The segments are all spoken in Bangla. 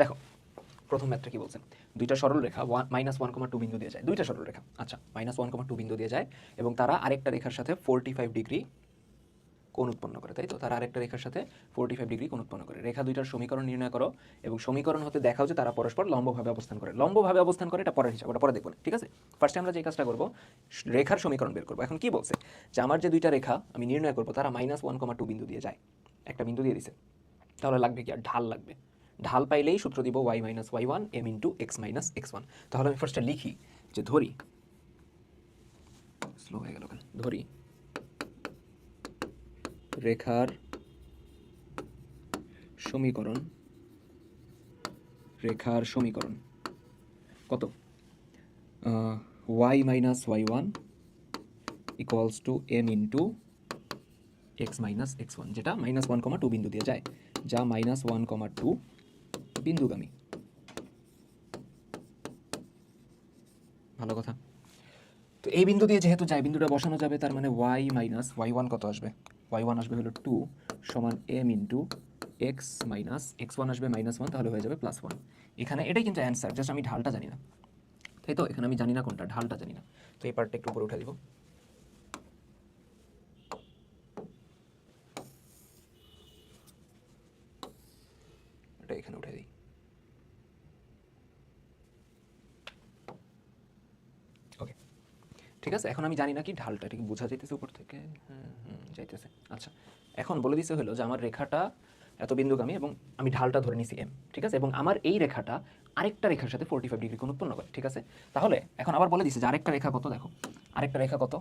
দেখো, প্রথম ম্যাথটা কি বলছেন দুইটা সরল রেখা one minus one comma two বিন্দু দিয়ে যায়। দুইটা সরল রেখা। আচ্ছা মাইনাস ওয়ান কমা টু বিন্দু দিয়ে যায় এবং তারা আরেকটা রেখার সাথে ফোরটি ফাইভ ডিগ্রি কোণ উৎপন্ন করে, তাই তো? তারা আরেকটা রেখার সাথে ফোরটি ফাইভ ডিগ্রি কোণ উৎপন্ন করে। রেখা দুইটার সমীকরণ নির্ণয় করো এবং সমীকরণ হতে দেখাও যে তারা পরস্পর লম্বভাবে অবস্থান করে। লম্বভাবে অবস্থান করে এটা পরের হিসাব, ওটা পরে দেখব ঠিক আছে? ফার্স্টে আমরা যে কাজটা করব, রেখার সমীকরণ বের করব। এখন কি বলছে? যে আমার যে দুইটা রেখা আমি নির্ণয় করব, তারা মাইনাস ওয়ান কমা টু বিন্দু দিয়ে যায়। একটা বিন্দু দিয়ে দিছে। তাহলে লাগবে কি আর? ঢাল লাগবে। ঢাল পাইলেই সূত্র দিব y minus y one m into x minus x one তাহলে আমি ফার্স্টে লিখি যে ধরি। স্লো হয়ে গেল ধরি। রেখার সমীকরণ। রেখার সমীকরণ। কত? Y minus y one equals to m into x minus x one যেটা মাইনাস ওয়ান কমা টু বিন্দু দিয়ে যায়। যা মাইনাস ওয়ান কমা টু বিন্দুগামী। ভালো কথা। তো এই বিন্দু দিয়ে যেহেতু যায় বিন্দুটা বসানো যাবে তার মানে ওয়াই মাইনাস ওয়াই ওয়ান কত আসবে? ওয়াই ওয়ান আসবে হলো টু সমান m into x minus x one আসবে মাইনাস ওয়ান তাহলে হয়ে যাবে প্লাস ওয়ান এখানে এটাই কিন্তু অ্যান্সার জাস্ট আমি ঢালটা জানি না। তাই তো? এখানে আমি জানি না কোনটা ঢালটা জানি না। তো এই পার্টটা একটু উপরে উঠে দিব এটা এখানে উঠে দিই ওকে ঠিক আছে? এখন আমি জানি না কি ঢালটা ঠিক বোঝা যাইতেছে উপর থেকে? যাইতেছে। আচ্ছা এখন বলে দিতে হলো যে আমার রেখাটা এত বিন্দুগামী এবং আমি ঢালটা ধরে নিছি এম ঠিক আছে? এবং আমার এই রেখাটা আরেকটা রেখার সাথে ফোর্টি ফাইভ ডিগ্রি কোণ উৎপন্ন করে, ঠিক আছে? তাহলে এখন আবার বলে দিছে যে আরেকটা রেখা কত, দেখো? আরেকটা রেখা কত?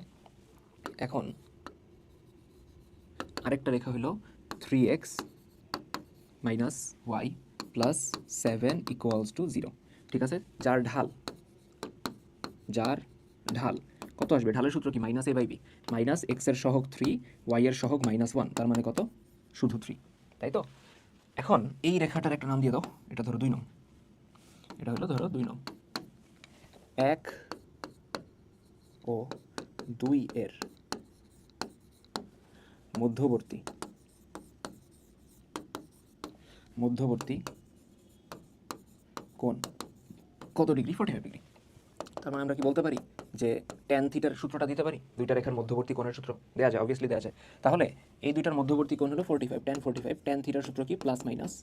এখন আরেকটা রেখা হলো three x minus y plus seven equals to zero ঠিক আছে? যার ঢাল যার ঢাল কত আসবে? ঢালের সূত্র কি? Minus a by b minus এক্সের সহগ থ্রি ওয়াইয়ের সহগ মাইনাস ওয়ান তার মানে কত? শুধু থ্রি তাই তো? এখন এই রেখাটার একটা নাম দিয়ে দাও। এটা ধরো দুই নং। এটা হলো ধরো দুই নং। এক ও দুই এর মধ্যবর্তী। মধ্যবর্তী কোন কত ডিগ্রি? Forty five degree. তার মানে আমরা কি বলতে পারি? যে ট্যান থিটার সূত্রটা দিতে পারি? দুইটা রেখার মধ্যবর্তী কোণের সূত্র। দেওয়া যায় অবভিয়াসলি দেওয়া যায়। তাহলে এই দুইটার মধ্যবর্তী কোণ হলো forty five tan forty five tan থিটার সূত্র কি? প্লাস মাইনাস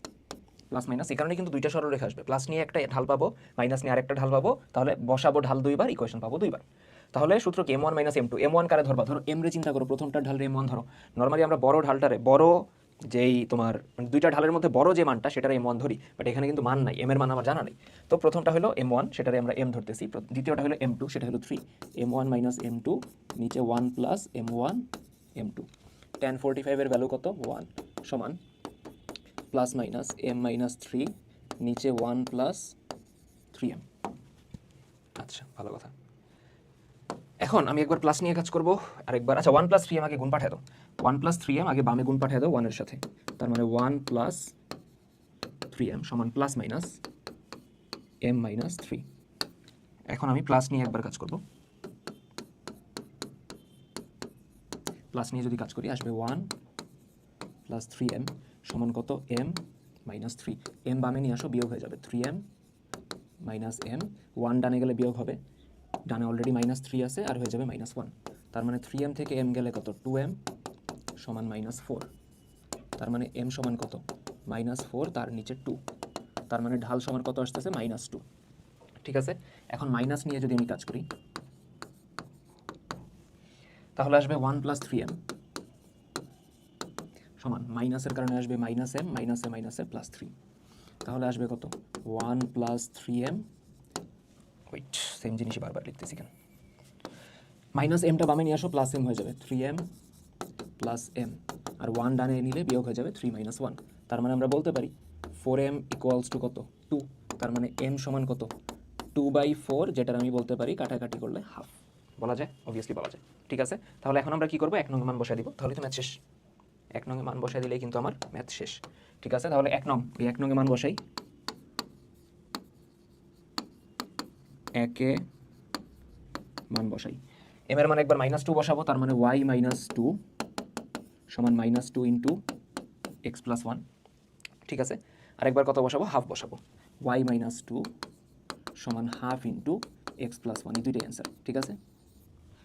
প্লাস মাইনাস এই কারণে কিন্তু দুইটা সরল রেখা আসবে। প্লাস নিয়ে একটা ঢাল পাবো মাইনাস নিয়ে আরেকটা ঢাল পাবো, তাহলে বসাবো ঢাল দুইবার ইকুয়েশন পাবো দুইবার। তাহলে সূত্র কি? M one minus m two m one কারে ধরবা? ধরো এম রে চিন্তা করো প্রথমটা ঢাল এম ওয়ান ধরো। নর্মালি আমরা বড় ঢালটারে, বড় যেই তোমার মানে দুইটা ঢালের মধ্যে বড় যে মানটা, সেটার এম ওয়ান ধরি বাট এখানে কিন্তু মান নাই এম এর মান আমার জানা নেই। তো প্রথমটা হলো এম ওয়ান সেটারে আমরা এম ধরতেছি। দ্বিতীয়টা হলো এম টু সেটা হলো three m one minus m two নিচে one plus m one m two tan forty ফাইভের ভ্যালু কত? ওয়ান সমান plus minus m minus three নিচে ওয়ান প্লাস থ্রি এম আচ্ছা ভালো কথা। এখন আমি একবার প্লাস নিয়ে কাজ করব, আরেকবার। আচ্ছা ওয়ান প্লাস থ্রি আগে গুণ দাও। ওয়ান প্লাস থ্রি এম আগে বামে গুণ পাঠিয়ে দাও ওয়ানের সাথে। তার মানে ওয়ান প্লাস থ্রি এম সমান plus minus m minus three এখন আমি প্লাস নিয়ে একবার কাজ করব। প্লাস নিয়ে যদি কাজ করি, আসবে ওয়ান প্লাস থ্রি এম সমান কত? এম মাইনাস থ্রি এম বামে নিয়ে আসো, বিয়োগ হয়ে যাবে three m minus m one ডানে গেলে বিয়োগ হবে। ডানে অলরেডি মাইনাস থ্রি আছে, আর হয়ে যাবে মাইনাস ওয়ান তার মানে থ্রি এম থেকে এম গেলে কত? টু এম সমান মাইনাস ফোর তার মানে এম সমান কত? মাইনাস ফোর তার নিচে টু তার মানে ঢাল সমান কত আসতেছে? মাইনাস টু ঠিক আছে? এখন মাইনাস নিয়ে যদি আমি কাজ করি, তাহলে আসবে ওয়ান প্লাস থ্রি এম সমান মাইনাসের কারণে আসবে মাইনাস এম মাইনাসে মাইনাসে প্লাস থ্রি তাহলে আসবে কত? One plus three m wait same জিনিসই বারবার লিখতেছি কেন? মাইনাস এমটা বামে নিয়ে আসো প্লাস এম হয়ে যাবে। থ্রি এম প্লাস এম আর ওয়ান ডানে নিলে বিয়োগ হয়ে যাবে থ্রি মাইনাস ওয়ান তার মানে আমরা বলতে পারি ফোর এম ইকুয়ালস টু কত? টু তার মানে এম সমান কত? টু বাই ফোর যেটার আমি বলতে পারি কাটাকাটি করলে হাফ বলা যায়? অবভিয়াসলি বলা যায়। ঠিক আছে? তাহলে এখন আমরা কি করব? এক নং মান বসাই দিব। তাহলে তো ম্যাথ শেষ। এক নং মান বসাই দিলেই কিন্তু আমার ম্যাথ শেষ। ঠিক আছে? তাহলে এক নং। এই এক নংয়ে মান বসাই। একে মান বসাই। এম এর মান একবার মাইনাস টু বসাবো। তার মানে ওয়াই মাইনাস টু সমান minus two into x plus one ঠিক আছে? আরেকবার কত বসাবো? হাফ বসাবো। ওয়াই মাইনাস টু সমান half into x plus one এই দুইটাই অ্যান্সার ঠিক আছে?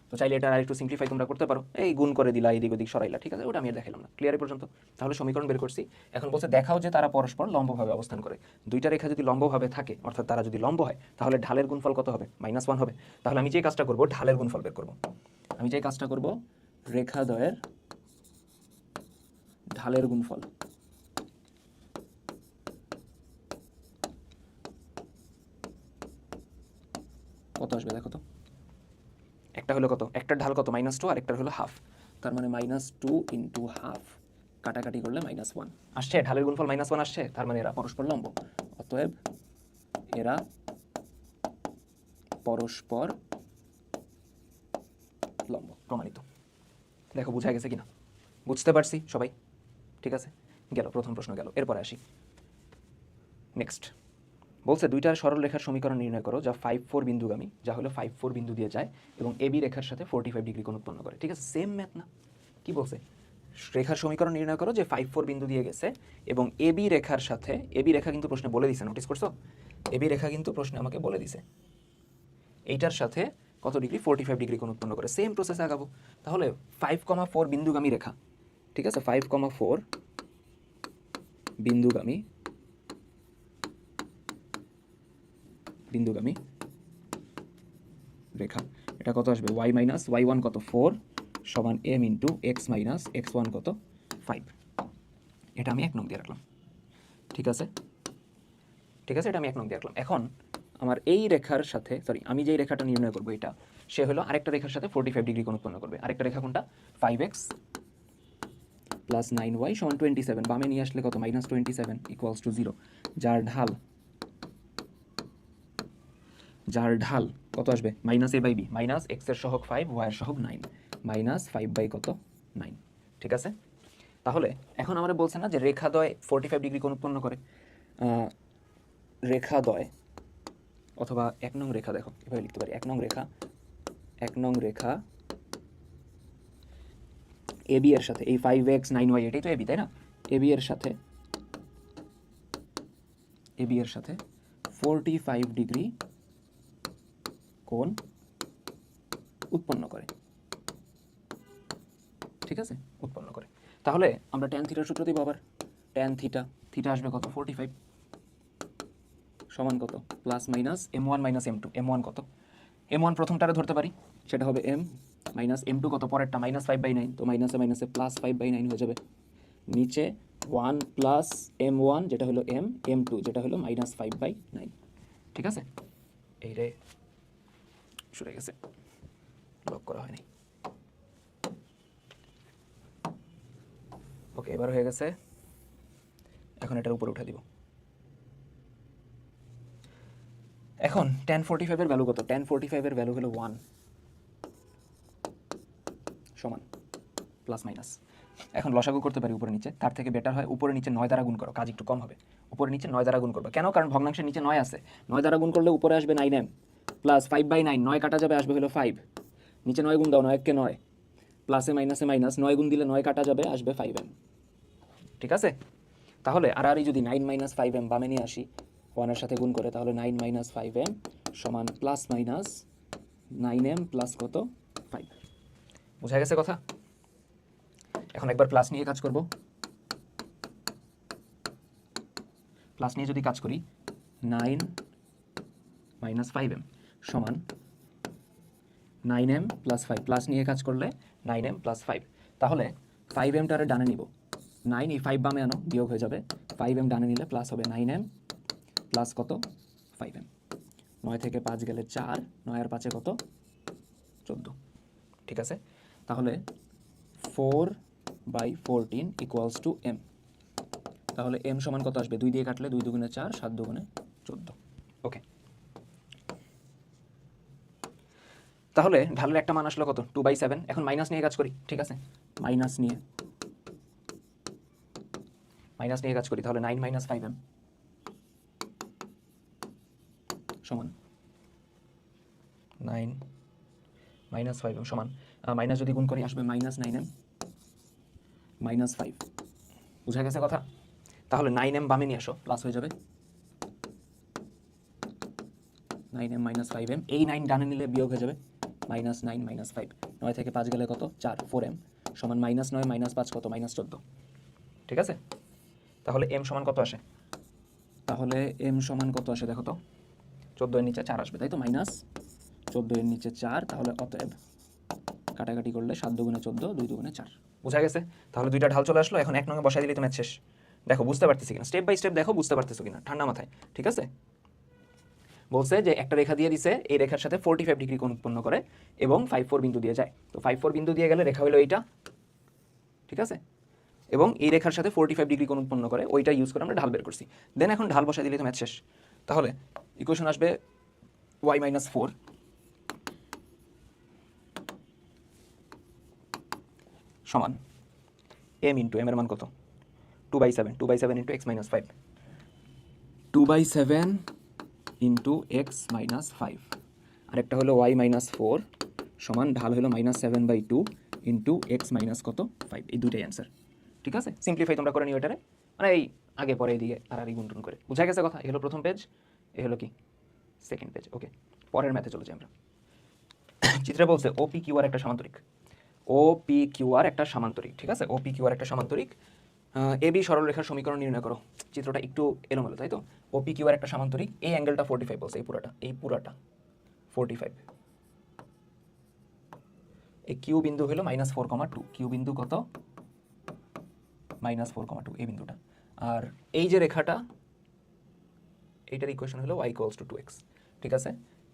তো চাইলে এটা আরেকটু সিম্পলিফাই তোমরা করতে পারো। এই গুণ করে দিলা, এদিক ওদিক সরাইলা, ঠিক আছে? ওটা আমি আর দেখালাম না। ক্লিয়ার পর্যন্ত? তাহলে সমীকরণ বের করছি। এখন বলছে দেখাও যে তারা পরস্পর লম্বভাবে অবস্থান করে। দুইটা রেখা যদি লম্বভাবে থাকে, অর্থাৎ তারা যদি লম্ব হয়, তাহলে ঢালের গুণফল কত হবে? মাইনাস ওয়ান হবে। তাহলে আমি যে কাজটা করব, ঢালের গুণফল বের করব। আমি যে কাজটা করব, রেখাদ্বয়ের ঢালের গুণফল। কত আসবে দেখো তো? একটা হলো কত? একটার ঢাল কত? মাইনাস টু আর একটার হলো হাফ তার মানে মাইনাস টু ইন্টু হাফ কাটাকাটি করলে মাইনাস ওয়ান আসছে? ঢালের গুণফল মাইনাস ওয়ান আসছে? তার মানে এরা পরস্পর লম্ব। অতএব এরা পরস্পর লম্ব, প্রমাণিত। দেখো, বোঝা গেছে কিনা? বুঝতে পারছি সবাই? ঠিক আছে? গেল, প্রথম প্রশ্ন গেল। এরপরে আসি। নেক্সট বলছে, দুইটা সরল রেখার সমীকরণ নির্ণয় করো যা ফাইভ ফোর বিন্দুগামী, যা হলো ফাইভ ফোর বিন্দু দিয়ে যায় এবং এবি রেখার সাথে ফোর্টি ফাইভ ডিগ্রি কোণ উৎপন্ন করে। ঠিক আছে? সেম ম্যাথ না? কি বলছে? রেখার সমীকরণ নির্ণয় করো যে ফাইভ ফোর বিন্দু দিয়ে গেছে এবং এবি রেখার সাথে এবি রেখা কিন্তু প্রশ্নে বলে দিছে নোটিস করছ? এবি রেখা কিন্তু প্রশ্নে আমাকে বলে দিছে। এইটার সাথে কত ডিগ্রি ফোর্টি ফাইভ ডিগ্রি কোণ উৎপন্ন করে। সেম প্রসেসে আগাবো। তাহলে ফাইভ কমা ফোর বিন্দুগামী রেখা। ঠিক আছে? ফাইভ কমা ফোর বিন্দুগামী বিন্দুগামী রেখা। এটা কত আসবে? ওয়াই মাইনাস ওয়াই ওয়ান কত? ফোর সমান m into x minus x one কত? ফাইভ এটা আমি এক নং দিয়ে রাখলাম। ঠিক আছে? ঠিক আছে? এটা আমি এক নং দিয়ে রাখলাম। এখন আমার এই রেখার সাথে সরি আমি যেই রেখাটা নির্ণয় করব এটা, সে হলো আরেকটা রেখার সাথে ফোর্টি ফাইভ ডিগ্রি কোণ উৎপন্ন করবে। আরেকটা রেখা কোনটা? Five x plus nine y সমান টোয়েন্টি সেভেন বামে নিয়ে আসলে কত? Minus twenty seven equals to zero যার ঢাল যার ঢাল কত আসবে? Minus a by b minus এক্সের সহগ ফাইভ ওয়াইয়ের সহগ নাইন মাইনাস ফাইভ বাই কত? নাইন ঠিক আছে? তাহলে এখন আমরা বলছে না যে রেখাদ্বয় ফোর্টি ফাইভ ডিগ্রি কোণ উৎপন্ন করে। আহ, রেখাদ্বয় অথবা এক নং রেখা দেখো। এভাবে লিখতে পারি। এক নং রেখা এক নং রেখা এবি এর সাথে, এই ফাইভ এক্স নাইন ওয়াই এটাই তো এবি তাই না? এবি এর সাথে এবি এর সাথে ফোরটি ফাইভ ডিগ্রি কোণ উৎপন্ন করে। ঠিক আছে? উৎপন্ন করে। তাহলে আমরা ট্যান থিটার সূত্র দিব আবার। ট্যান থিটা থিটা আসবে কত? ফোরটি ফাইভ সমান কত? Plus minus m one minus m two m one কত? এম ওয়ান প্রথমটারে ধরতে পারি, সেটা হবে এম মাইনাস এম টু কত? পরেরটা মাইনাস ফাইভ বাই নাইন তো মাইনাসে মাইনাসে প্লাস ফাইভ বাই নাইন হয়ে যাবে। নিচে ওয়ান প্লাস এম ওয়ান যেটা হলো এম এম টু যেটা হলো মাইনাস ফাইভ বাই নাইন ঠিক আছে? এই রে, সরে গেছে। লক করা হয়নি। ওকে এবার হয়ে গেছে। এখন এটার উপরে উঠে দিব। এখন টেন ফোর্টি ফাইভের ভ্যালু কত? টেন ফোর্টি ফাইভের ভ্যালু হলো ওয়ান সমান প্লাস মাইনাস এখন লসাগু করতে পারি উপরে নিচে, তার থেকে বেটার হয় উপরে নিচে নয় দ্বারা গুণ করো, কাজ একটু কম হবে। উপরে নিচে নয় দ্বারা গুণ করবে। কেন? কারণ ভগ্নাংশের নিচে নয় আছে। নয় দ্বারা গুণ করলে উপরে আসবে nine m plus five by nine নয় কাটা যাবে, আসবে হলো ফাইভ নিচে নয় গুণ দাও, নয় এককে নয়। প্লাসে মাইনাসে মাইনাস নয় গুণ দিলে নয় কাটা যাবে, আসবে ফাইভ এম ঠিক আছে? তাহলে আর আর যদি নাইন মাইনাস ফাইভ এম বামে নিয়ে আসি ওয়ানের সাথে গুণ করে, তাহলে নাইন মাইনাস ফাইভ এম সমান plus minus nine m plus কত? ফাইভ বোঝা গেছে কথা? এখন একবার প্লাস নিয়ে কাজ করব। প্লাস নিয়ে যদি কাজ করি নাইন মাইনাস ফাইভ এম সমান nine m plus five plus নিয়ে কাজ করলে নাইন এম প্লাস ফাইভ তাহলে ফাইভ এমটারে ডানে নিব। নাইন এই ফাইভ বামে আনো, বিয়োগ হয়ে যাবে। ফাইভ এম ডানে নিলে প্লাস হবে নাইন এম প্লাস কত? ফাইভ এম নয় থেকে পাঁচ গেলে চার, নয় আর পাঁচে কত? চোদ্দ। ঠিক আছে? তাহলে four by fourteen equals to m তাহলে এম সমান কত আসবে? দুই দিয়ে কাটলে দুই দুগুণে চার সাত দুগুণে চোদ্দ। ওকে তাহলে ঢালের একটা মান আসলো কত? টু বাই সেভেন এখন মাইনাস নিয়ে কাজ করি ঠিক আছে? মাইনাস নিয়ে। মাইনাস নিয়ে কাজ করি তাহলে নাইন মাইনাস ফাইভ এম সমান। নাইন মাইনাস ফাইভ এম সমান। মাইনাস যদি গুণ করি, আসবে minus nine m minus five বুঝা গেছে কথা? তাহলে নাইন এম বামে নিয়ে আসো প্লাস হয়ে যাবে। Nine m minus five m এই নাইন ডানে নিলে বিয়োগ হয়ে যাবে। মাইনাস নাইন মাইনাস ফাইভ নয় থেকে পাঁচ গেলে কত? চার ফোর এম সমান মাইনাস নয় মাইনাস পাঁচ কত? মাইনাস চোদ্দ। ঠিক আছে? তাহলে এম সমান কত আসে? তাহলে এম সমান কত আসে দেখো তো? চোদ্দ এর নিচে চার আসবে, তাই তো? মাইনাস চোদ্দ এর নিচে চার, তাহলে অতএব কাটাকাটি করলে সাত দুগুণে চোদ্দ, দুই দুগুণে চার। বোঝা গেছে? তাহলে দুইটা ঢাল চলে আসলো, এখন এক নঙ্গে বসাই দিলে তো ম্যাচ শেষ। দেখো, বুঝতে পারতেছি কিনা। স্টেপ বাই স্টেপ দেখো, বুঝতে পারতেছো কিনা। ঠান্ডা মাথায়, ঠিক আছে? বলছে যে একটা রেখা দিয়ে দিছে, এই রেখার সাথে ফোর্টি ফাইভ ডিগ্রি কোণ উৎপন্ন করে এবং ফাইভ ফোর বিন্দু দিয়ে যায়। তো ফাইভ ফোর বিন্দু দিয়ে গেলে রেখা হলো এইটা, ঠিক আছে? এবং এই রেখার সাথে ফোর্টি ফাইভ ডিগ্রি কোণ উৎপন্ন করে, ওইটা ইউজ করে আমরা ঢাল বের করছি। দেন এখন ঢাল বসাই দিলে তো ম্যাচ শেষ। তাহলে ইকুয়েশন আসবে ওয়াই মাইনাস ফোর সমান। এম ইন্টু এম এর মান কত? Two by seven two by seven into x minus five two by seven into x minus five আরেকটা হলো ওয়াই মাইনাস ফোর সমান ঢাল হলো minus seven by two into x minus কত? ফাইভ এই দুইটাই অ্যান্সার ঠিক আছে? সিম্পলিফাই তোমরা করে নিও এটারে। মানে এই আগে পরে এদিকে আর আর গুনটুন করে। বুঝা গেছে কথা? এই হলো প্রথম পেজ এ হলো কি? সেকেন্ড পেজ ওকে পরের ম্যাথে চলে যাই আমরা। চিত্রে বলছে ও পি কিউ আর একটা সামান্তরিক। ও পি কিউ আর একটা সামান্তরিক, ঠিক আছে? ও পি কিউ আর একটা সামান্তরিক। এ বি সরলরেখার সমীকরণ নির্ণয় করো। চিত্রটা একটু এলোমেলো, তাই তো? ও পি কিউ আর একটা সামান্তরিক। এই অ্যাঙ্গেলটা ফোর্টি ফাইভ বলছে, এই পুরাটা এই পুরাটা। ফোর্টি ফাইভ এই কিউ বিন্দু হলো minus four comma two Q বিন্দু কত? মাইনাস ফোর কমা টু এই বিন্দুটা। আর এই যে রেখাটা, এইটার ইকুয়েশন হলো y equals to two x ঠিক আছে?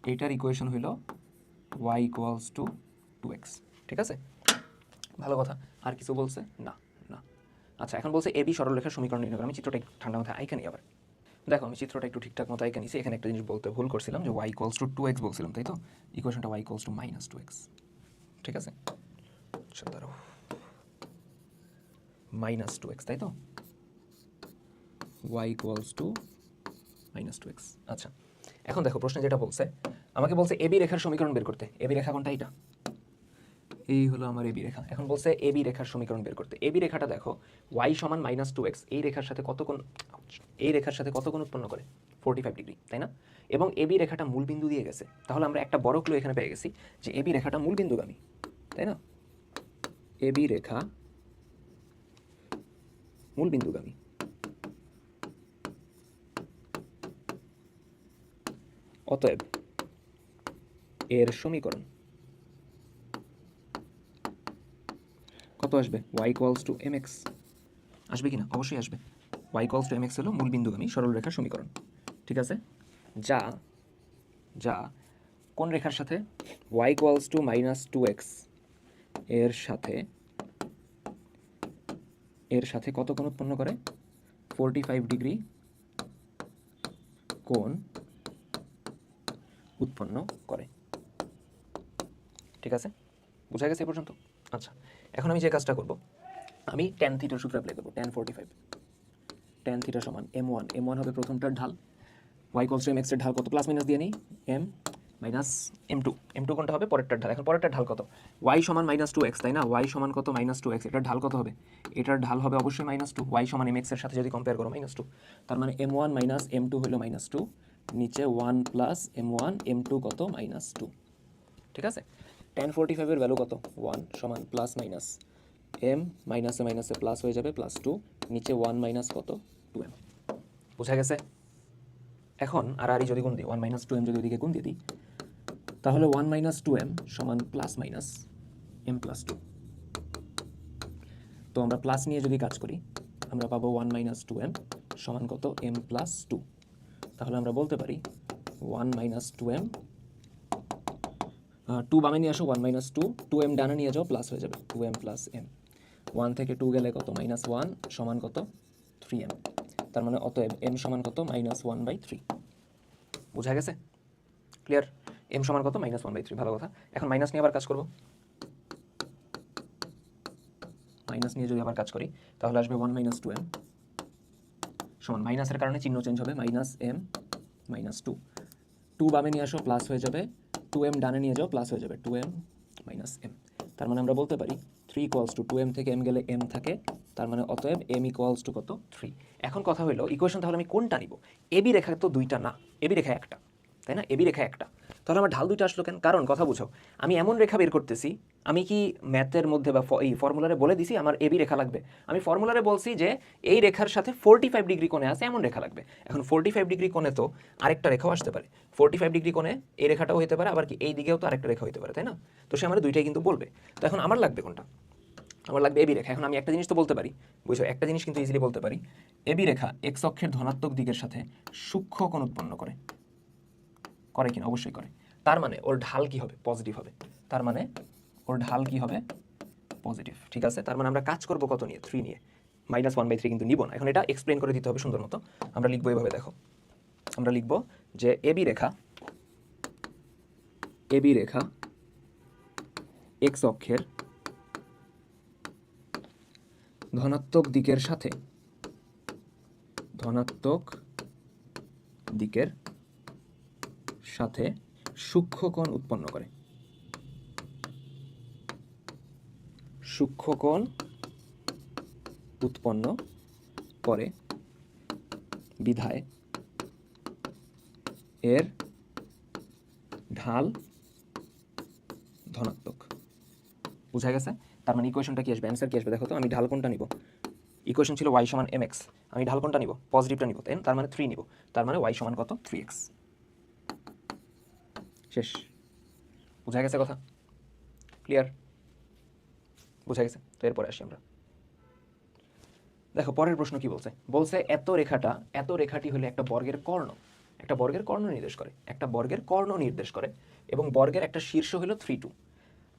এইটার ইকুয়েশন হলো y equals to two x ঠিক আছে? ভালো কথা। আর কিছু বলছে? না না। আচ্ছা এখন বলছে এবি সরলরেখার সমীকরণ নির্ণয়। আমি চিত্রটা ঠান্ডা মাথায় আইখানি আবার। দেখো, আমি চিত্রটা একটু ঠিকঠাক মতো আইখানিছি এখানে একটা জিনিস বলতে ভুল করছিলাম যে y equals to two x বলছিলাম, তাই তো? ইকুয়েশনটা y equals to minus two x ঠিক আছে? মাইনাস টু এক্স তাই তো? Y equals to minus two x আচ্ছা এখন দেখো প্রশ্নে যেটা বলছে, আমাকে বলছে এবি রেখার সমীকরণ বের করতে। এবি রেখা কোনটা, এইটা? এই হলো আমার এবি রেখা। এখন বলছে এবি রেখার সমীকরণ বের করতে। এবি রেখাটা দেখো ওয়াই সমান মাইনাস টু এক্স এই রেখার সাথে কত কোণ এই রেখার সাথে কত কোণ উৎপন্ন করে? ফোর্টি ফাইভ ডিগ্রি তাই না? এবং এবি রেখাটা মূল বিন্দু দিয়ে গেছে। তাহলে আমরা একটা বড় ক্লু এখানে পেয়ে গেছি যে এবি রেখাটা মূল বিন্দুগামী, তাই না? এবি রেখা মূল বিন্দুগামী। অতএব, এর সমীকরণ কত আসবে? Y equals to m x আসবে কি না অবশ্যই আসবে। Y equals to m x হলো মূল বিন্দুগামী সরলরেখার সমীকরণ। ঠিক আছে? যা যা কোন রেখার সাথে? Y equals to minus two এক্সের সাথে এর সাথে কত কোণ উৎপন্ন করে? ফোরটি ফাইভ ডিগ্রি কোণ উৎপন্ন করে। ঠিক আছে? বুঝা গেছে এ পর্যন্ত? আচ্ছা। এখন আমি যে কাজটা করব, আমি টেন থিটার সূত্র অ্যাপ্লাই করব tan forty five tan theta সমান এম ওয়ান এম ওয়ান হবে প্রথমটার ঢাল। ওয়াই কলস এম এক্সের ঢাল কত? প্লাস মাইনাস দিয়ে নিই m minus m two m two কোনটা হবে? পরেরটার ঢাল। এখন পরেরটার ঢাল কত? ওয়াই সমান মাইনাস টু এক্স তাই না? ওয়াই সমান কত? মাইনাস টু এক্স এটার ঢাল কত হবে? এটার ঢাল হবে অবশ্যই মাইনাস টু ওয়াই সমান এম এক্সের সাথে যদি কম্পেয়ার করো মাইনাস টু তার মানে m one minus m two হলো মাইনাস টু নিচে one plus m one m two কত? মাইনাস টু ঠিক আছে? টেন ফোর্টি ফাইভের ভ্যালু কত? ওয়ান সমান প্লাস মাইনাস এম মাইনাসে মাইনাসে প্লাস হয়ে যাবে প্লাস টু নিচে ওয়ান মাইনাস কত? টু এম বোঝা গেছে? এখন আর আর যদি গুণ দিই ওয়ান মাইনাস টু এম যদি ওইদিকে গুণ দিয়ে দিই, তাহলে ওয়ান মাইনাস টু এম সমান plus minus m plus two তো আমরা প্লাস নিয়ে যদি কাজ করি, আমরা পাবো ওয়ান মাইনাস টু এম সমান কত? এম প্লাস টু তাহলে আমরা বলতে পারি one minus two m two বামে নিয়ে আসো one minus two two m ডানে নিয়ে যাও প্লাস হয়ে যাবে two m plus m one থেকে টু গেলে কত? মাইনাস ওয়ান সমান কত? থ্রি এম তার মানে অতএব এম সমান কত? মাইনাস ওয়ান বাই থ্রি বোঝা গেছে? ক্লিয়ার এম সমান কত? মাইনাস ওয়ান বাই থ্রি ভালো কথা। এখন মাইনাস নিয়ে আবার কাজ করব। মাইনাস নিয়ে যদি আবার কাজ করি, তাহলে আসবে ওয়ান মাইনাস টু এম সমান মাইনাসের কারণে চিহ্ন চেঞ্জ হবে। Minus m minus two two বামে নিয়ে আসো প্লাস হয়ে যাবে টু এম ডানে নিয়ে যাও প্লাস হয়ে যাবে টু এম মাইনাস এম তার মানে আমরা বলতে পারি three equals to two m থেকে এম গেলে এম থাকে, তার মানে অতএব এম ইকোয়ালস টু কত? থ্রি এখন কথা হলো ইকুয়েশন তাহলে আমি কোনটা নিব? এবি রেখা তো দুইটা না এবি রেখা একটা। তাই না, এবি রেখা একটা। তাহলে আমার ঢাল দুইটা আসলো কেন? কারণ, কথা বুঝো। আমি এমন রেখা বের করতেছি, আমি কি ম্যাথের মধ্যে বা এই ফর্মুলারে বলে দিছি, আমার এবি রেখা লাগবে? আমি ফর্মুলারে বলছি যে, এই রেখার সাথে ফোরটি ফাইভ ডিগ্রি কোণে আছে, এমন রেখা লাগবে। এখন ফোরটি ফাইভ ডিগ্রি কোণে তো আরেকটা রেখাও আসতে পারে। ফোরটি ফাইভ ডিগ্রি কোণে এই রেখাটাও হতে পারে, আবার কি এই দিকেও তো আরেকটা রেখা হতে পারে, তাই না? তো সে আমার দুইটাই কিন্তু বলবে। তো এখন আমার লাগবে কোনটা? আমার লাগবে এবি রেখা। এখন আমি একটা জিনিস তো বলতে পারি। বুঝছ একটা জিনিস কিন্তু ইজিলি বলতে পারি। এবি রেখা এক্স অক্ষের ধনাত্মক দিকের সাথে সূক্ষ্ম কোণ উৎপন্ন করে। করে কিনা? অবশ্যই করে। তার মানে ওর ঢাল কি হবে? পজিটিভ হবে। তার মানে ওর ঢাল কি হবে? পজিটিভ ঠিক আছে? তার মানে আমরা কাজ করব কত নিয়ে? থ্রি নিয়ে। মাইনাস ওয়ান বাই থ্রি কিন্তু নিব না। এখন এটা এক্সপ্লেন করে দিতে হবে সুন্দর মতো। আমরা লিখব এভাবে, দেখো। আমরা লিখব যে এবি রেখা এবি রেখা এক্স অক্ষের ধনাত্মক দিকের সাথে, ধনাত্মক দিকের সাথে সূক্ষ্মকোণ উৎপন্ন করে। সূক্ষ্মকোণ উৎপন্ন করে বিধায় এর ঢাল ধনাত্মক। বুঝা গেছে? তার মানে ইকুয়েশনটা কি আসবে? অ্যান্সার কি আসবে? দেখো তো, আমি ঢাল কোনটা নিব? ইকুয়েশন ছিল ওয়াই সমান এম এক্স আমি ঢাল কোনটা নিব? পজিটিভটা নিব তাই তার মানে থ্রি নিব। তার মানে ওয়াই সমান কত? থ্রি এক্স শেষ। বোঝা গেছে কথা? ক্লিয়ার বোঝা গেছে? তো এরপরে আসি আমরা। দেখো, পরের প্রশ্ন কি বলছে? বলছে, এত রেখাটা, এত রেখাটি হলে একটা বর্গের কর্ণ। একটা বর্গের কর্ণ নির্দেশ করে। একটা বর্গের কর্ণ নির্দেশ করে এবং বর্গের একটা শীর্ষ হলো থ্রি টু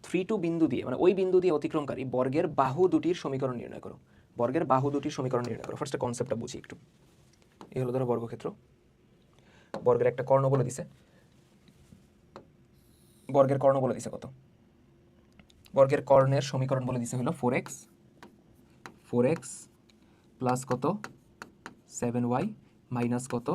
থ্রি টু বিন্দু দিয়ে মানে ওই বিন্দু দিয়ে অতিক্রমকারী বর্গের বাহু দুটির সমীকরণ নির্ণয় করো। বর্গের বাহু দুটির সমীকরণ নির্ণয় করো। ফার্স্টে কনসেপ্টটা বুঝি একটু। এই হলো ধরো বর্গক্ষেত্র। বর্গের একটা কর্ণ বলে দিছে। বর্গের কর্ণ বলে দিছে কত? বর্গের কর্ণের সমীকরণ বলে দিছে হলো four x four x plus কত? সেভেন ওয়াই মাইনাস কত?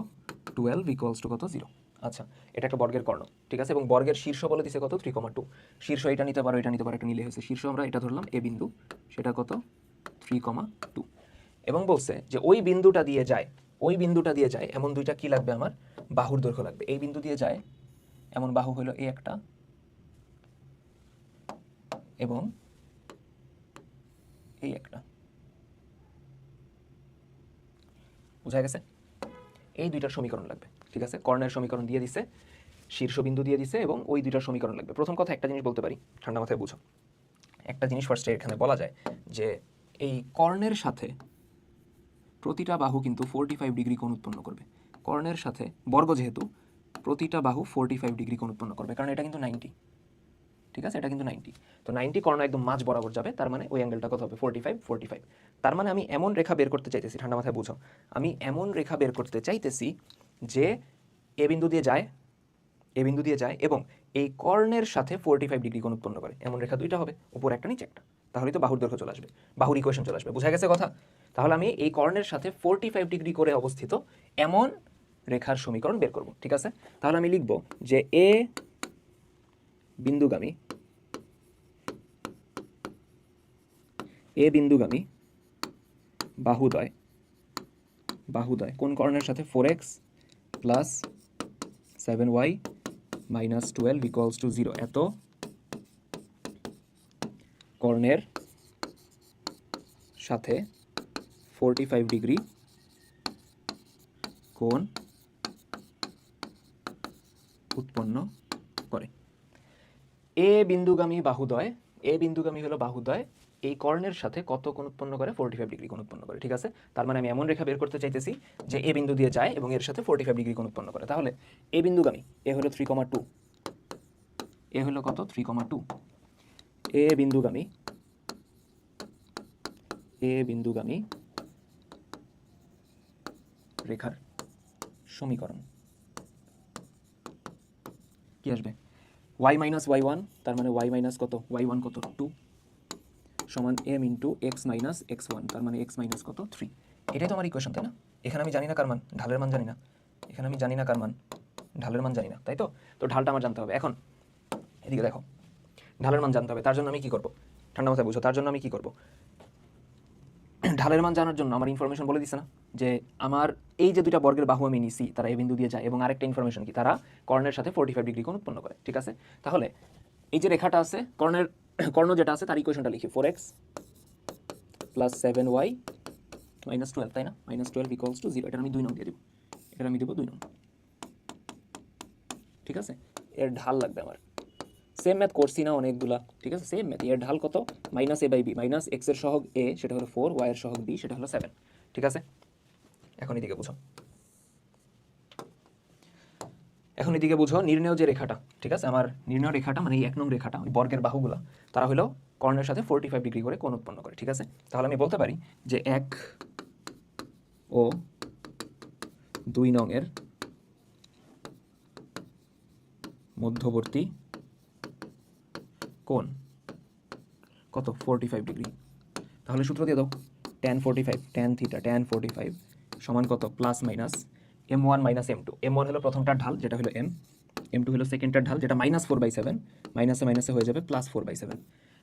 টুয়েলভ ইকুয়ালস টু কত? জিরো আচ্ছা এটা একটা বর্গের কর্ণ, ঠিক আছে? এবং বর্গের শীর্ষ বলে দিছে কত? থ্রি কমা টু শীর্ষ এটা নিতে পারো, এটা নিতে পারো, এটা নিলে হয়েছে। শীর্ষ আমরা এটা ধরলাম এ বিন্দু, সেটা কত? থ্রি কমা টু এবং বলছে যে ওই বিন্দুটা দিয়ে যায়, ওই বিন্দুটা দিয়ে যায়, এমন দুইটা কি লাগবে আমার? বাহুর দৈর্ঘ্য লাগবে। এই বিন্দু দিয়ে যায়, এমন বাহু হলো এই একটা এবং এই একটা। বোঝা গেছে? এই দুইটার সমীকরণ লাগবে, ঠিক আছে? কর্ণের সমীকরণ দিয়ে দিছে, শীর্ষবিন্দু দিয়ে দিছে এবং ওই দুইটার সমীকরণ লাগবে। প্রথম কথা একটা জিনিস বলতে পারি, ঠান্ডা মাথায় বুঝো। একটা জিনিস ফার্স্টে এখানে বলা যায় যে এই কর্ণের সাথে প্রতিটা বাহু কিন্তু ফোরটি ফাইভ ডিগ্রি কোণ উৎপন্ন করবে। কর্ণের সাথে বর্গ যেহেতু, প্রতিটা বাহু ফোরটি ফাইভ ডিগ্রি কোণ উৎপন্ন করবে, কারণ এটা কিন্তু নাইনটি ঠিক আছে? এটা কিন্তু নাইনটি তো নাইনটি কর্ণ একদম মাঝ বরাবর যাবে, তার মানে ওই অ্যাঙ্গেলটা কত হবে? ফোরটি ফাইভ ফোরটি ফাইভ তার মানে আমি এমন রেখা বের করতে চাইতেছি, ঠান্ডা মাথায় বুঝো। আমি এমন রেখা বের করতে চাইতেছি যে এ বিন্দু দিয়ে যায়, এ বিন্দু দিয়ে যায় এবং এই কর্ণের সাথে ফোরটি ফাইভ ডিগ্রি কোণ উৎপন্ন করে। এমন রেখা দুইটা হবে, উপর একটা, নিচে একটা। তাহলেই তো বাহুর দৈর্ঘ্য চলে আসবে, বাহুর ইকুয়েশন চলে আসবে। বোঝা গেছে কথা? তাহলে আমি এই কর্ণের সাথে ফোরটি ফাইভ ডিগ্রি করে অবস্থিত এমন রেখার সমীকরণ বের করব, ঠিক আছে? তাহলে আমি লিখব যে এ বিন্দুগামী। এ বিন্দুগামী বাহুদয় বাহুদয়। কোন কর্ণের সাথে? Four x plus seven y minus twelve equals to zero এত কর্ণের সাথে ফোরটি ফাইভ ডিগ্রি কোণ উৎপন্ন এ বিন্দুগামী বাহুদয় এ বিন্দুগামী হলো বাহুদয়, এই কর্ণের সাথে কত কোণ উৎপন্ন করে? ফোরটি ফাইভ ডিগ্রি কোণ উৎপন্ন করে, ঠিক আছে? তার মানে আমি এমন রেখা বের করতে চাইতেছি যে এ বিন্দু দিয়ে যায় এবং এর সাথে ফোরটি ফাইভ ডিগ্রি কোণ উৎপন্ন করে। তাহলে এ বিন্দুগামী এ হলো থ্রি কমা টু এ হলো কত? থ্রি কমা টু এ বিন্দুগামী এ বিন্দুগামী রেখার সমীকরণ। কি আসবে? ওয়াই মাইনাস ওয়াই ওয়ান তার মানে ওয়াই মাইনাস কত? ওয়াই কত? টু সমান m into x minus x one তার মানে এক্স মাইনাস কত? থ্রি এটাই তো আমার ইকুয়েশন তাই না? এখানে আমি জানি না কার মান, ঢালের মান জানি না। এখানে আমি জানি না কার মান, ঢালের মান জানি না, তাই তো? তো ঢালটা আমার জানতে হবে। এখন, এদিকে দেখো, ঢালের মান জানতে হবে। তার জন্য আমি কি করব? ঠান্ডা মাথায় বুঝো, তার জন্য আমি কি করব? ঢালের মান জানার জন্য আমার ইনফরমেশন বলে দিছে না, যে আমার এই যে দুইটা বর্গের বাহু আমি নিছি, তারা এই বিন্দু দিয়ে যায় এবং আরেকটা ইনফরমেশন কি, তারা কর্ণের সাথে ফোর্টি ফাইভ ডিগ্রি কোণ উৎপন্ন করে, ঠিক আছে? তাহলে এই যে রেখাটা আছে, কর্ণের কর্ণ যেটা আছে, তার ইকুয়েশনটা লিখি four x plus seven y minus twelve তাই না? Minus twelve equals to zero এটা আমি দুই নং দিয়ে দেবো, এটা আমি দেবো দুই নং, ঠিক আছে? এর ঢাল লাগবে আমার। সেম ম্যাথ করছি না অনেকগুলা, ঠিক আছে? সেম ম্যাথ এর ঢাল কত? Minus a by b minus এক্সের সহগ এ সেটা হলো ফোর ওয়াই এর সহগ বি সেটা হলো সেভেন ঠিক আছে? এখন এদিকে বুঝো। এখন এদিকে বুঝো নির্ণয় যে রেখাটা, ঠিক আছে? আমার নির্ণয় রেখাটা মানে এই এক নং রেখাটা, ওই বর্গের বাহুগুলা, তারা হলো কর্ণের সাথে ফোর্টি ফাইভ ডিগ্রি করে কোণ উৎপন্ন করে, ঠিক আছে? তাহলে আমি বলতে পারি যে এক ও দুই নং এর মধ্যবর্তী কোণ? কত? ফোর্টি ফাইভ ডিগ্রি তাহলে সূত্র দিয়ে দাও tan forty five tan theta tan forty five সমান কত? Plus minus m one minus m two m one হলো প্রথমটার ঢাল, যেটা হলো এম এম টু হলো সেকেন্ডটার ঢাল, যেটা মাইনাস ফোর বাই সেভেন মাইনাসে মাইনাসে হয়ে যাবে প্লাস ফোর বাই সেভেন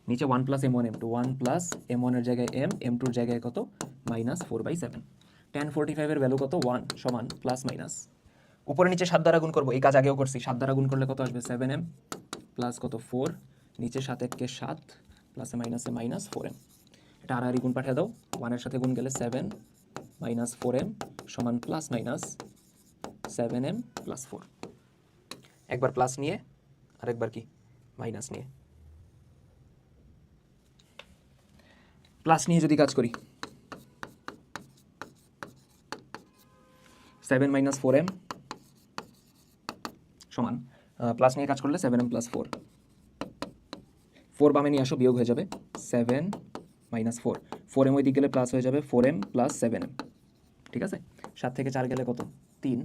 নিচে one plus m one m two one plus m ওয়ানের জায়গায় এম এম টুর জায়গায় কত? Minus four by seven tan forty ফাইভের ভ্যালু কত? ওয়ান সমান প্লাস মাইনাস উপরে নিচে সাত দ্বারা গুণ করব, এই কাজ আগেও করছি। সাত দ্বারা গুণ করলে কত আসবে? সেভেন এম প্লাস কত? ফোর নিচে সাত এককে সাত প্লাসে মাইনাসে মাইনাস ফোর এম এটা আর গুণ পাঠিয়ে দাও ওয়ানের সাথে গুণ গেলে সেভেন মাইনাস ফোর এম সমান plus minus seven m plus four একবার প্লাস নিয়ে, আরেকবার কি? মাইনাস নিয়ে। প্লাস নিয়ে যদি কাজ করি সেভেন মাইনাস ফোর এম সমান প্লাস নিয়ে কাজ করলে seven m plus four four বামে নিয়ে আসো, বিয়োগ হয়ে যাবে seven minus four four m ওই দিক গেলে প্লাস হয়ে যাবে four m plus seven m ঠিক আছে? সাত থেকে চার গেলে কত? তিন।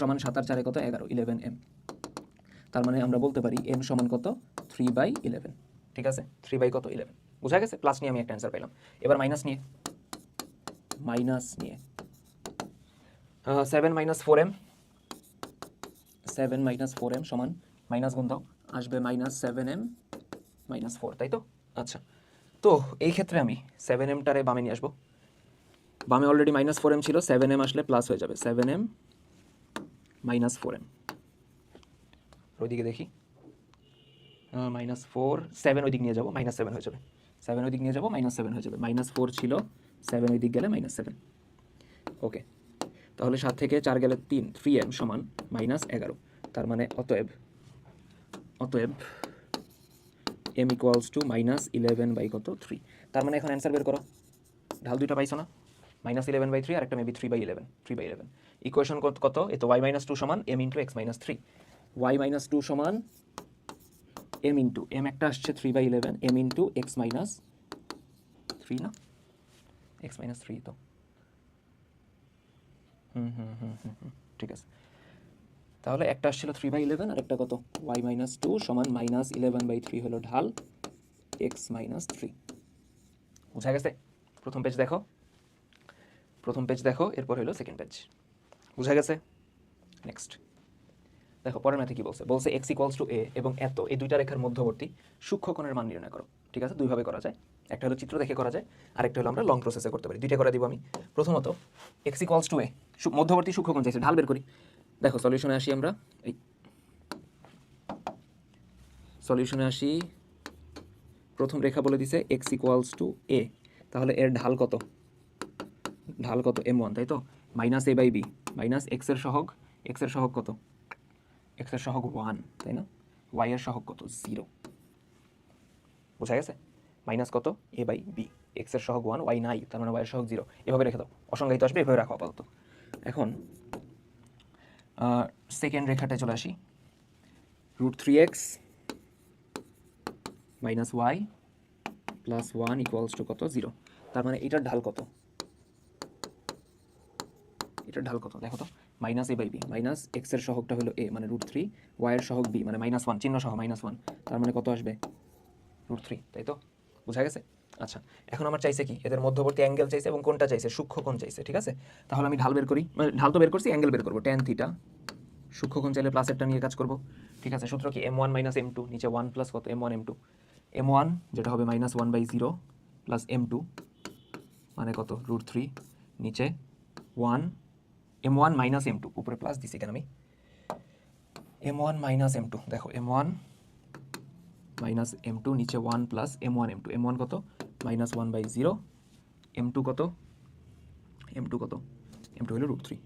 সমান সাত আর চারে কত? এগারো ইলেভেন এম তার মানে আমরা বলতে পারি এম সমান কত? থ্রি বাই ইলেভেন ঠিক আছে? থ্রি বাই কত? ইলেভেন বোঝা গেছে? প্লাস নিয়ে আমি একটা অ্যান্সার পেলাম এবার মাইনাস নিয়ে। মাইনাস নিয়ে। Seven minus four m seven minus four m সমান মাইনাস গুণ দাও। আসবে minus seven m minus four তাই তো? আচ্ছা। তো এই ক্ষেত্রে আমি সেভেন এমটারে বামে নিয়ে আসব। বামে অলরেডি মাইনাস ফোর এম ছিল সেভেন এম আসলে প্লাস হয়ে যাবে। Seven m minus four m ওইদিকে দেখি। মাইনাস ফোর সেভেন ওই দিক নিয়ে যাব মাইনাস সেভেন হয়ে যাবে। সেভেন ওই দিক নিয়ে যাব মাইনাস সেভেন হয়ে যাবে। মাইনাস ফোর ছিল সেভেন ওই দিক গেলে মাইনাস সেভেন ওকে তাহলে সাত থেকে চার গেলে তিন থ্রি এম সমান মাইনাস এগারো। তার মানে অতএব অতএব m equals to minus eleven by কত? থ্রি তার মানে এখন অ্যান্সার বের করো। ঢাল দুইটা পাইছো না? মাইনাস ইলেভেন বাই থ্রি আর একটা maybe three by eleven three by eleven equation কত? এ তো ওয়াই মাইনাস টু সমান m into x minus three y minus two সমান এম ইন্টু এম একটা আসছে three by eleven m into x minus three না? এক্স মাইনাস থ্রি তো। হুম হুম হুম হুম হুম, ঠিক আছে। তাহলে একটা আসছিল থ্রি বাই ইলেভেন আর একটা কত? ওয়াই মাইনাস টু সমান মাইনাস ইলেভেন বাই থ্রি হলো ঢাল এক্স মাইনাস থ্রি বুঝা গেছে? প্রথম পেজ দেখো। প্রথম পেজ দেখো, এরপর হলো সেকেন্ড পেজ বুঝা গেছে? নেক্সট দেখো, পরের ম্যাথে কি বলছে? বলছে এক্স ইকুয়ালস টু এ এবং এত, এই দুইটা রেখার মধ্যবর্তী সূক্ষ্মকোণের মান নির্ণয় করো। ঠিক আছে? দুইভাবে করা যায়। একটা হলো চিত্র দেখে করা যায়, আরেকটা হলো আমরা লং প্রসেসে করতে পারি। দুইটা করে দিব আমি। প্রথমত এক্স ইকুয়ালস টু এ মধ্যবর্তী সূক্ষ্মকোণ চাইছে, ঢাল বের করি। দেখো সলিউশনে আসি আমরা। এই সলিউশনে আসি। প্রথম রেখা বলে দিছে এক্স ইকুয়ালস টু এ তাহলে এর ঢাল কত? ঢাল কত? এম ওয়ান তাই তো? Minus a by b minus এক্সের সহগ। এক্সের সহগ কত? এক্সের সহগ ওয়ান তাই না? ওয়াই এর সহগ কত? জিরো বোঝা গেছে? মাইনাস কত? এ বাই বি এক্সের সহগ ওয়ান ওয়াই নাই, তার মানে ওয়াই এর সহগ জিরো এভাবে রেখে দাও। অসংজ্ঞায়িত আসবে, এভাবে রাখো আপাতত। এখন সেকেন্ড রেখাটায় চলে আসি। Root three x minus y plus one equals to কত? জিরো তার মানে এটার ঢাল কত? এটার ঢাল কত? দেখো তো minus a by b minus এক্সের সহগটা হলো এ মানে রুট থ্রি ওয়াইয়ের সহগ বি মানে মাইনাস ওয়ান চিহ্ন সহ মাইনাস ওয়ান তার মানে কত আসবে? রুট থ্রি তাই তো? বোঝা গেছে? আচ্ছা এখন আমার চাইছে কি? এদের মধ্যবর্তী অ্যাঙ্গেল চাইছে এবং কোনটা চাইছে? সূক্ষ্মকোণ চাইছে, ঠিক আছে? তাহলে আমি ঢাল বের করি মানে ঢাল তো বের করছি অ্যাঙ্গেল বের করব ট্যান থিটা সূক্ষ্মকোণ চাইলে প্লাসেরটা নিয়ে কাজ করব। ঠিক আছে, সূত্র কি? M one minus m two নিচে ওয়ান প্লাস কত? M one m two m one যেটা হবে minus one by zero plus m two মানে কত? রুট থ্রি নিচে one m one minus m two উপরে প্লাস দিছি কেন আমি? M one minus m two দেখো m one minus m two নিচে one plus m one m two m one কত? Minus one by zero m two কত? এম টু কত? এম টু হলো রুট থ্রি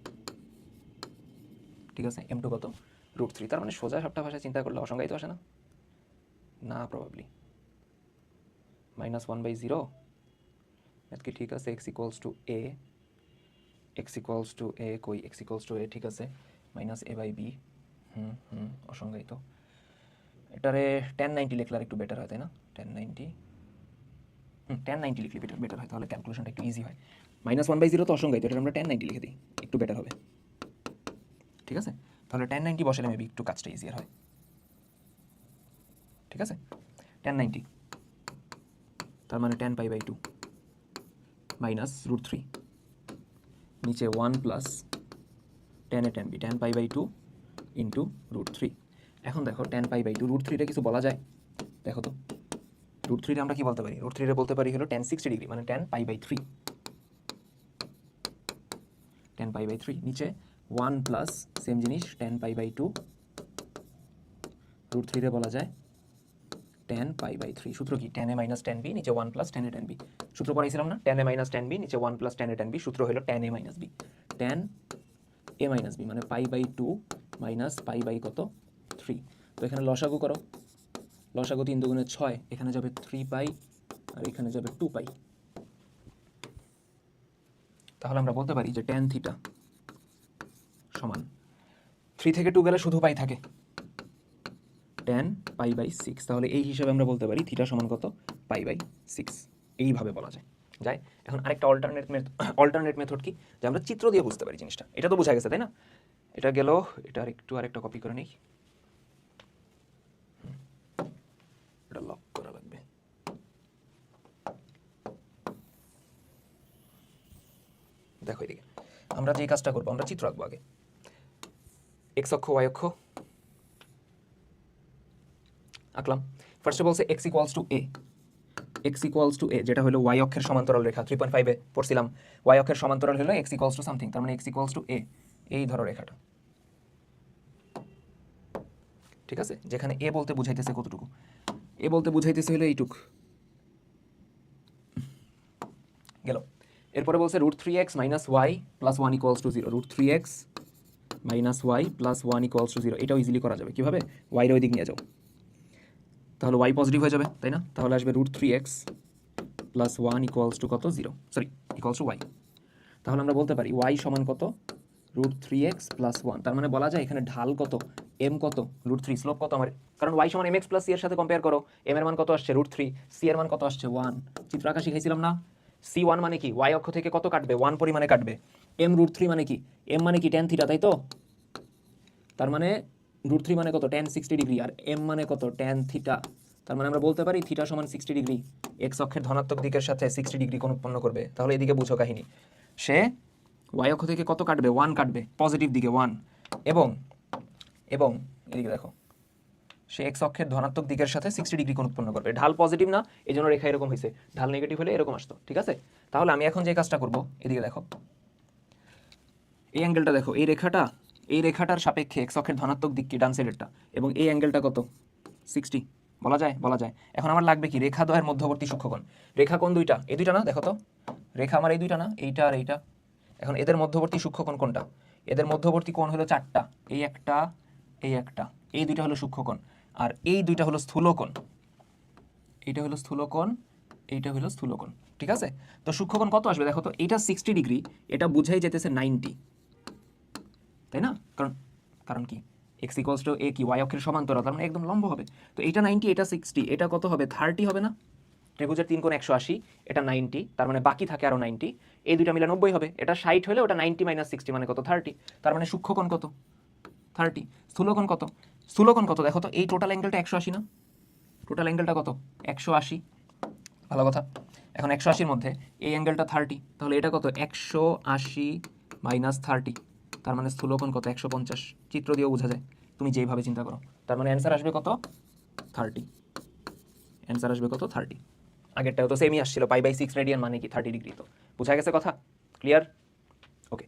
ঠিক আছে? এম টু কত? রুট থ্রি তার মানে সোজা সবটা ভাষায় চিন্তা করলে অসংজ্ঞায়িত আসে না? না probably minus one by zero কি ঠিক আছে? X equals to a x equals to a কই? এক্স ইকুয়ালস টু এ ঠিক আছে? মাইনাস এ বাই বি হুম হুম, অসংজ্ঞায়িত। এটারে টেন নাইনটি লিখলে একটু বেটার হয়, তাই না? টেন নাইনটি হুম টেন নাইনটি লিখলে বেটার বেটার হয়, তাহলে ক্যালকুলেশনটা একটু ইজি হয়। মাইনাস ওয়ান বাই জিরো তো অসংজ্ঞায়িত এটা আমরা টেন নাইনটি লিখে দিই। একটু বেটার হবে। ঠিক আছে? তাহলে টেন নাইনটি বসালে মেবি একটু কাজটা ইজিয়ার হয়। ঠিক আছে? টেন নাইনটি তার মানে tan pi by two minus root three নিচে ওয়ান প্লাস টেনে tan b tan pi by two into root three এখন দেখো tan pi by two root থ্রিটা কিছু বলা যায়? দেখো তো। রুট থ্রিটা আমরা কি বলতে পারি? রুট থ্রিটা বলতে পারি হলো টেন সিক্সটি ডিগ্রি মানে tan pi by three tan pi by three নিচে ওয়ান প্লাস সেম জিনিস tan pi by two root থ্রিতে বলা যায় টেন পাই বাই থ্রি সূত্র কি? Tan a minus tan b নিচে one plus tan a tan b সূত্র পড়াইছিলাম না? Tan a minus tan b নিচে one plus tan a tan b সূত্র হলো tan a minus b tan a minus b মানে pi by two minus pi by কত? থ্রি তো এখানে লসাগু করো। লসাগু তিন দুগুণে ছয়, এখানে যাবে থ্রি পাই আর এখানে যাবে টু পাই তাহলে আমরা বলতে পারি যে টেন থিটা সমান। থ্রি থেকে টু গেলে শুধু পাই থাকে। টেন পাই বাই সিক্স তাহলে এই হিসাবে আমরা বলতে পারি থিটা সমান কত? পাই বাই সিক্স এইভাবে বলা যায়। যায় এখন আরেকটা অল্টারনেট অল্টারনেট মেথড কি? যে আমরা চিত্র দিয়ে বুঝতে পারি জিনিসটা। এটা তো বোঝা গেছে, তাই না? এটা গেল, এটা আরেকটু আরেকটা কপি করে নিই। লক করা লাগবে। দেখো এদিকে। আমরা যে কাজটা করব, আমরা চিত্র আঁকবো আগে। এক্স অক্ষ ওয়াই অক্ষ আঁকলাম ফার্স্টে বলছে x equals to a x equals to a যেটা হলো ওয়াই অক্ষের সমান্তরাল রেখা থ্রি পয়েন্ট ফাইভে পড়ছিলাম। ওয়াই অক্ষের সমান্তরাল হলো এক্স ইকুয়ালস টু সামথিং তার মানে এক্স ইকুয়ালস টু এ এই ধরো রেখাটা। ঠিক আছে? যেখানে এ বলতে বুঝাইতেছে কতটুকু? এ বলতে বুঝাইতেছে হলো এইটুক। গেল। এরপরে বলছে root three x minus y plus one equals to zero root three x minus y plus one equals to zero এটাও ইজিলি করা যাবে। কীভাবে? ওয়াইয়ের ওই দিক নিয়ে যাও। তাহলে ওয়াই পজিটিভ হয়ে যাবে, তাই না? তাহলে আসবে root three x plus one equals to কত? Zero sorry equals to y তাহলে আমরা বলতে পারি ওয়াই সমান কত? Root three x plus one তার মানে বলা যায় এখানে ঢাল কত? এম কত? রুট থ্রি স্লোপ কত আমার কারণ ওয়াই সমান এম এক্স প্লাস সি এর সাথে কম্পেয়ার করো। এম এর মান কত আসছে? রুট থ্রি সি এর মান কত আসছে? ওয়ান চিত্র আঁকা শিখাইছিলাম না? সি ওয়ান মানে কি? ওয়াই অক্ষ থেকে কত কাটবে? ওয়ান পরিমাণে কাটবে। এম রুট থ্রি মানে কি? এম মানে কি টেন থিটা তাই তো? তার মানে রুট থ্রি মানে কত? টেন সিক্সটি ডিগ্রি আর এম মানে কত? টেন থিটা তার মানে আমরা বলতে পারি থিটা সমান সিক্সটি ডিগ্রি এক্স অক্ষের ধনাত্মক দিকের সাথে সিক্সটি ডিগ্রি কোন উৎপন্ন করবে? তাহলে এদিকে বুঝো কাহিনী। সে ওয়াই অক্ষ থেকে কত কাটবে? ওয়ান কাটবে। পজিটিভ দিকে ওয়ান এবং এবং, এদিকে দেখো। সে এক্স অক্ষের ধনাত্মক দিকের সাথে সিক্সটি ডিগ্রি কোণ উৎপন্ন করবে? ঢাল পজিটিভ না? এই জন্য রেখা এরকম হয়েছে ঢাল নেগেটিভ হলে এরকম আসতো। ঠিক আছে? তাহলে আমি এখন যে কাজটা করব, এদিকে দেখো। এই অ্যাঙ্গেলটা দেখো, এই রেখাটা, এই রেখাটার সাপেক্ষে এক্স অক্ষের ধনাত্মক দিক কি ডান সাইডেরটা এবং এই অ্যাঙ্গেলটা কত? সিক্সটি বলা যায়? বলা যায়। এখন আমার লাগবে কি? রেখা দয়ের মধ্যবর্তী সূক্ষ্মকোণ। রেখা কোন দুইটা? এই দুইটা না, দেখো তো। রেখা আমার এই দুইটা না, এইটা আর এইটা। এখন এদের মধ্যবর্তী সূক্ষ্মকোণ কোনটা? এদের মধ্যবর্তী কোণ হলো চারটা। এই একটা এই একটা। এই দুইটা হলো সূক্ষ্মকোণ। আর এই দুইটা হলো স্থূলকোণ। এইটা হলো স্থূলকোণ, এইটা হলো স্থূলকোণ। ঠিক আছে? তো সূক্ষ্মকোণ কত আসবে? দেখো তো এটা সিক্সটি ডিগ্রি এটা বুঝাই যেতেছে নাইনটি তাই না? কারণ কারণ কি? এক্স ইকোয়ালস টু এ কি? ওয়াই অক্ষের সমান্তরাল, তার মানে একদম লম্ব হবে। তো এটা নাইনটি এটা সিক্সটি এটা কত হবে? থার্টি হবে না? ত্রিভুজের তিন কোণ একশো আশি, এটা নাইনটি তার মানে বাকি থাকে আরও নাইনটি এই দুইটা মিলে নব্বই হবে। এটা ষাট হলে ওটা নাইনটি মাইনাস সিক্সটি মানে কত? থার্টি তার মানে সূক্ষ্মকোণ কত? থার্টি স্থূলকোণ কত? স্থূলকোণ কত? দেখো তো, এই টোটাল অ্যাঙ্গেলটা একশো আশি না? টোটাল অ্যাঙ্গেলটা কত? একশো আশি। ভালো কথা। এখন একশো আশির মধ্যে এই অ্যাঙ্গেলটা থার্টি তাহলে এটা কত? একশো আশি মাইনাস থার্টি তার মানে স্থূলকোণ কত? একশো পঞ্চাশ। চিত্র দিয়েও বোঝা যায়। তুমি যেইভাবে চিন্তা করো। তার মানে অ্যান্সার আসবে কত? থার্টি অ্যান্সার আসবে কত? থার্টি আগেরটাও তো সেমই আসছিল। পাই বাই সিক্স রেডিয়ান মানে কি? থার্টি ডিগ্রি তো। বোঝা গেছে কথা? Clear okay